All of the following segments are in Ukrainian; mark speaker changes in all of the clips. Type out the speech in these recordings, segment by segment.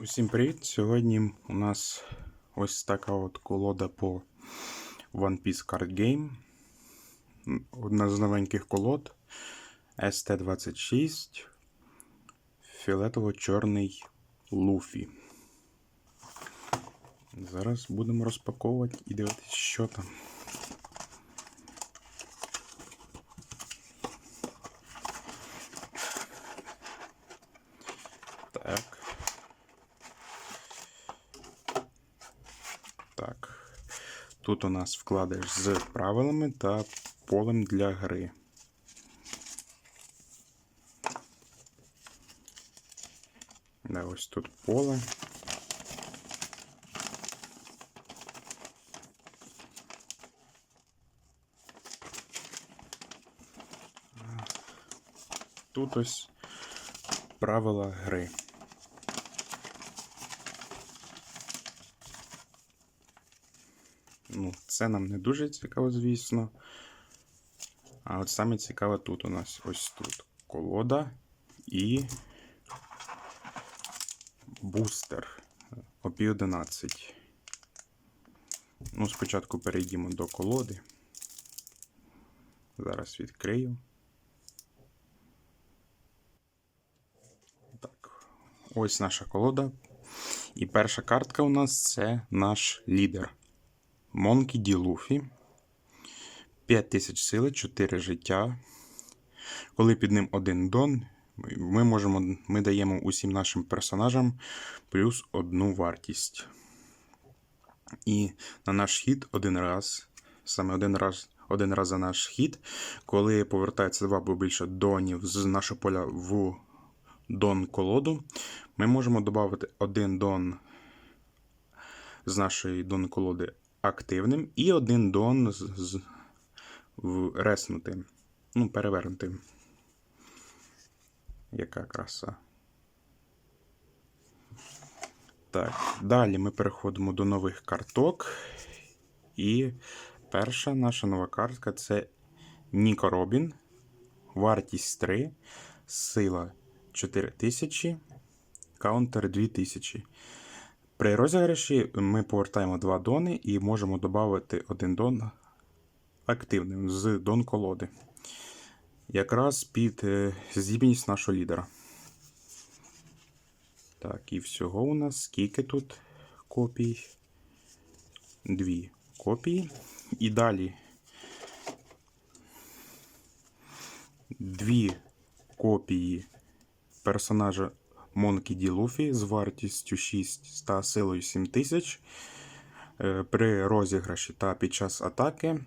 Speaker 1: Усім привіт! Сьогодні у нас ось така от колода по One Piece Card Game. Одна з новеньких колод ST26 Фіолетово-чорний Луфі. Зараз будемо розпаковувати і дивитися, що там. Так. Так. Тут у нас вкладиш з правилами та полем для гри. Да, ось тут поле. Тут ось правила гри. Ну, це нам не дуже цікаво, звісно. А от саме цікаве тут у нас ось тут колода і бустер OP 11. Ну, спочатку перейдімо до колоди. Зараз відкрию. Так, ось наша колода. І перша картка у нас це наш лідер. Монкі Ді Луфі. 5000 сили, 4 життя. Коли під ним один дон, ми можемо, ми даємо усім нашим персонажам плюс одну вартість. І на наш хід один раз, саме один раз, один раз за наш хід, коли повертається два або більше донів з нашого поля в дон колоду, ми можемо додати один дон з нашої дон колоди активним і один дон з, з реснутим. Ну, перевернутим. Яка краса. Так, далі ми переходимо до нових карток. І перша наша нова картка це Ніко Робін. Вартість 3, сила 4000, каунтер 2000. При розіграші ми повертаємо два дони і можемо додати один дон активним з дон колоди. Якраз під е, здібність нашого лідера. Так, і всього у нас скільки тут копій? Дві копії. І далі дві копії персонажа Монкі Ді Луфі з вартістю 6 та силою 7000. Е, При розіграші та під час атаки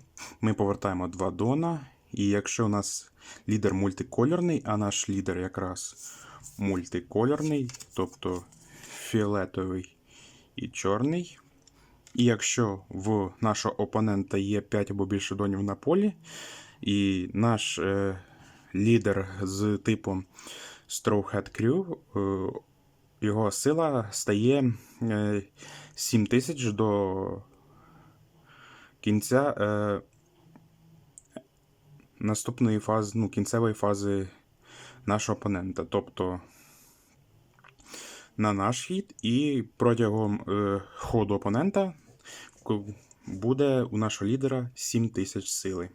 Speaker 1: ми повертаємо два дона. І якщо у нас лідер мультикольорний, а наш лідер якраз мультикольорний, тобто фіолетовий і чорний. І якщо в нашого опонента є 5 або більше донів на полі, і наш е, лідер з типом Hat Crew, е, його сила стає е, 7000 до кінця е, наступної фази, ну, кінцевої фази нашого опонента. Тобто на наш хід, і протягом ходу опонента буде у нашого лідера 7000 сили.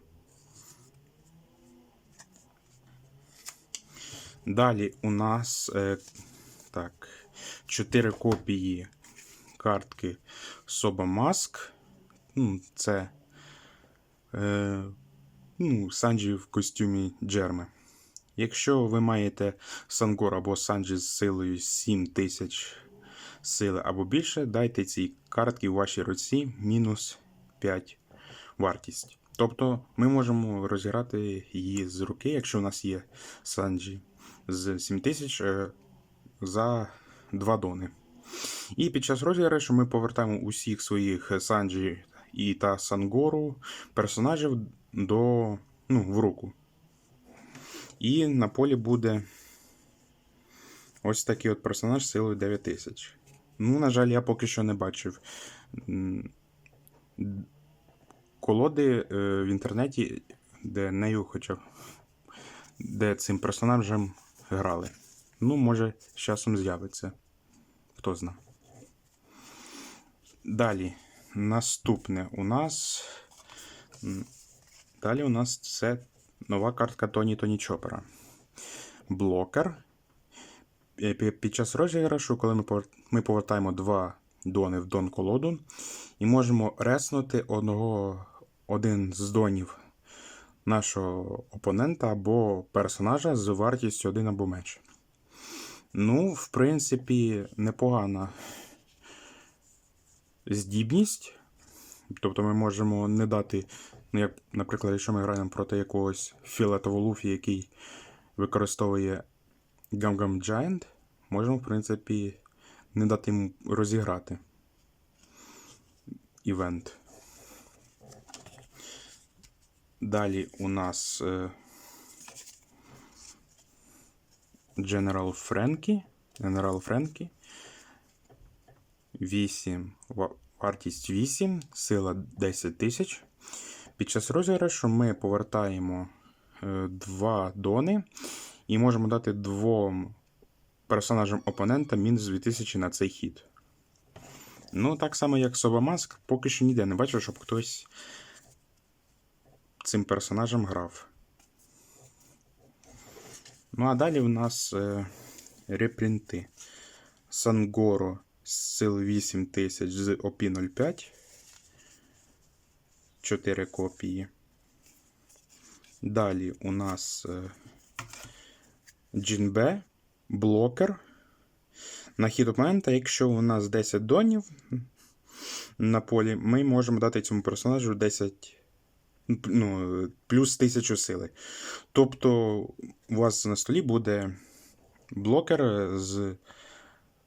Speaker 1: Далі у нас е, так, 4 копії картки Соба Маск. Ну, це е, ну, Санджі в костюмі Джерми. Якщо ви маєте Сангор або Санджі з силою 7000 сили або більше, дайте цій картці у вашій руці мінус 5 вартість. Тобто ми можемо розіграти її з руки, якщо у нас є Санджі з 7000 е, за 2 дони. І під час розіграшу ми повертаємо усіх своїх Санджі і та Сангору персонажів до, ну, в руку. І на полі буде ось такий от персонаж з силою 9000. Ну, на жаль, я поки що не бачив колоди е, в інтернеті, де нею хоча б де цим персонажем грали. Ну, може, з часом з'явиться. хто зна. Далі. Наступне у нас. Далі у нас це нова картка Тоні Тоні Чопера. Блокер. Е, Під час розіграшу, коли ми повертаємо два дони в дон колоду і можемо реснути одного, один з донів нашого опонента або персонажа з вартістю один або менше. Ну, в принципі, непогана здібність. Тобто ми можемо не дати, ну, як, наприклад, якщо ми граємо проти якогось фіолетового луфі, який використовує Gum-Gum Giant, можемо, в принципі, не дати йому розіграти івент. Далі у нас е, General Frankie. General Frankie. 8. Вартість 8, сила 10 тисяч. Під час розіграшу ми повертаємо е, два дони і можемо дати двом персонажам опонента мінус 2000 на цей хід. Ну, так само, як Собамаск, поки що ніде не бачив, щоб хтось цим персонажем грав. Ну, а далі в нас е, репринти. Сангоро з сил 8000 з ОП 05. 4 копії. Далі у нас е, Джинбе, блокер. На хід опонента, якщо у нас 10 донів на полі, ми можемо дати цьому персонажу 10 ну, плюс 1000 сили. Тобто у вас на столі буде блокер з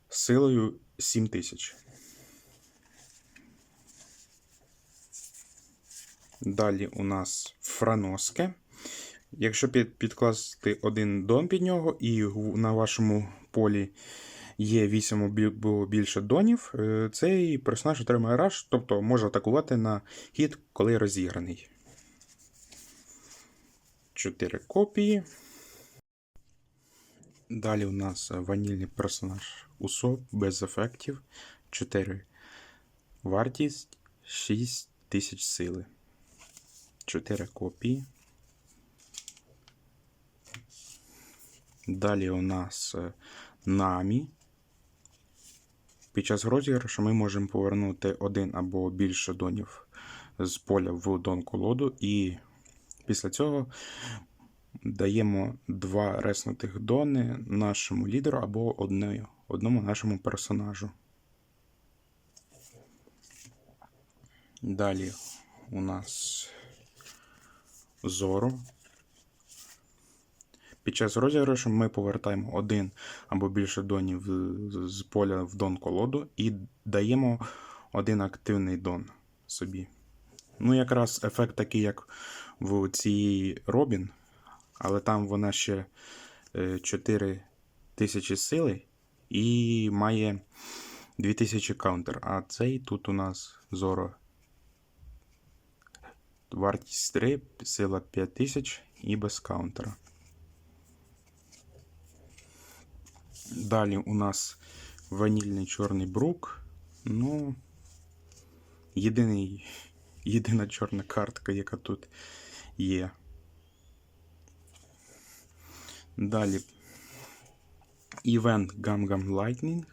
Speaker 1: силою 7000. Далі у нас франоске. Якщо під, підкласти один дон під нього, і на вашому полі є 8 або більше донів, е, цей персонаж отримає раш, тобто може атакувати на хід, коли розіграний. 4 копії. Далі у нас ванільний персонаж Усоп без ефектів. 4 вартість, 6 тисяч сили. 4 копії. Далі у нас е, Намі. Під час розіграшу ми можемо повернути один або більше донів з поля в дон колоду, і після цього даємо два реснутих дони нашому лідеру або одне, одному нашому персонажу. Далі у нас Зоро. Під час розіграшу ми повертаємо один або більше донів з поля в дон колоду і даємо один активний дон собі. Ну, якраз ефект такий, як в цій Робін, але там вона ще 4 тисячі сили і має 2000 каунтер. А цей тут у нас Зоро. Вартість 3, сила 5000 і без каунтера. Далі у нас ванільний чорний брук. Ну, єдиний, єдина чорна картка, яка тут є. Далі Event Gum Lightning.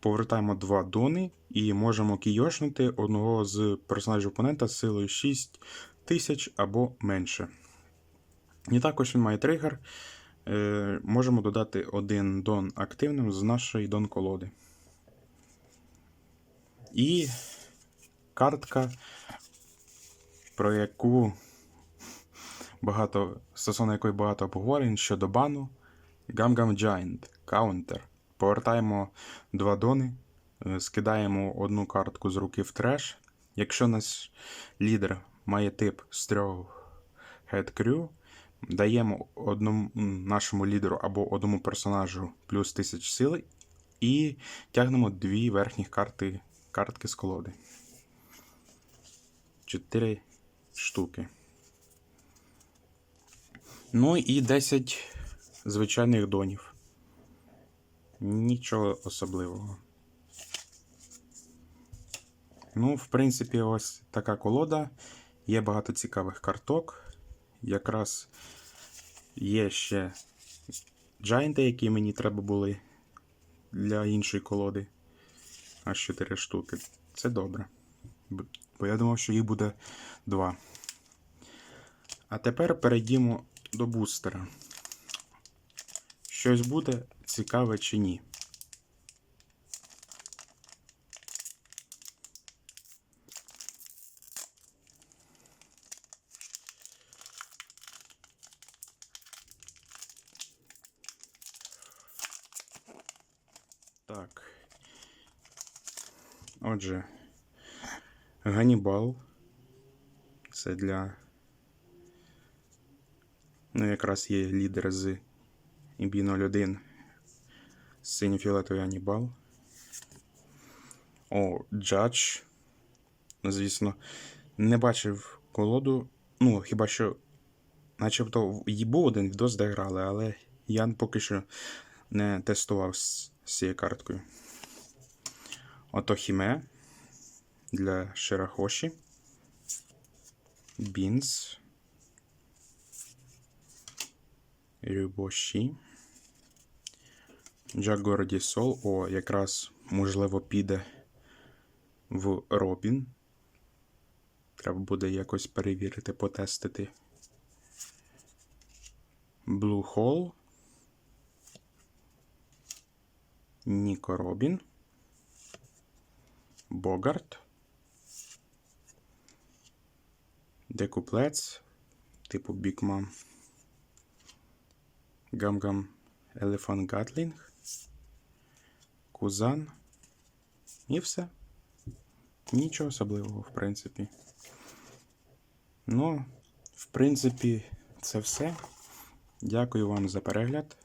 Speaker 1: Повертаємо два дони і можемо кійошнути одного з персонажів опонента з силою 6 тисяч або менше. І також він має тригер. Е, можемо додати один дон активним з нашої дон колоди. І картка, про яку багато, стосовно якої багато обговорень щодо бану. Gum Giant Counter. Повертаємо два дони, е, скидаємо одну картку з руки в треш. Якщо наш лідер має тип з трьох Head Crew, даємо одному нашому лідеру або одному персонажу плюс 1000 сили і тягнемо дві верхні карти, картки з колоди. Чотири штуки. Ну і 10 звичайних донів. Нічого особливого. Ну, в принципі, ось така колода. Є багато цікавих карток. Якраз є ще джайнти, які мені треба були для іншої колоди. Аж 4 штуки. Це добре. Бо я думав, що їх буде два. А тепер перейдімо до бустера. Щось буде цікаве чи ні. Так. Отже, Ганібал. Це для. Ну, якраз є лідер з імбі 01 синьо-фіолетовий Ганібал. О, Джадж. Ну, Звісно, не бачив колоду. Ну, хіба що, начебто, і був один відос, де грали, але я поки що не тестував з цією карткою. Ото Хіме для Ширахоші. Бінс. Рюбоші. Джагорді Сол. О, якраз можливо піде в Робін. Треба буде якось перевірити, потестити. Blue Hole. Ніко Робін. Богарт. Декуплец. Типу Бікмам. Гамгам Елефант Гатлінг. Кузан. І все. Нічого особливого, в принципі. Ну, в принципі, це все. Дякую вам за перегляд.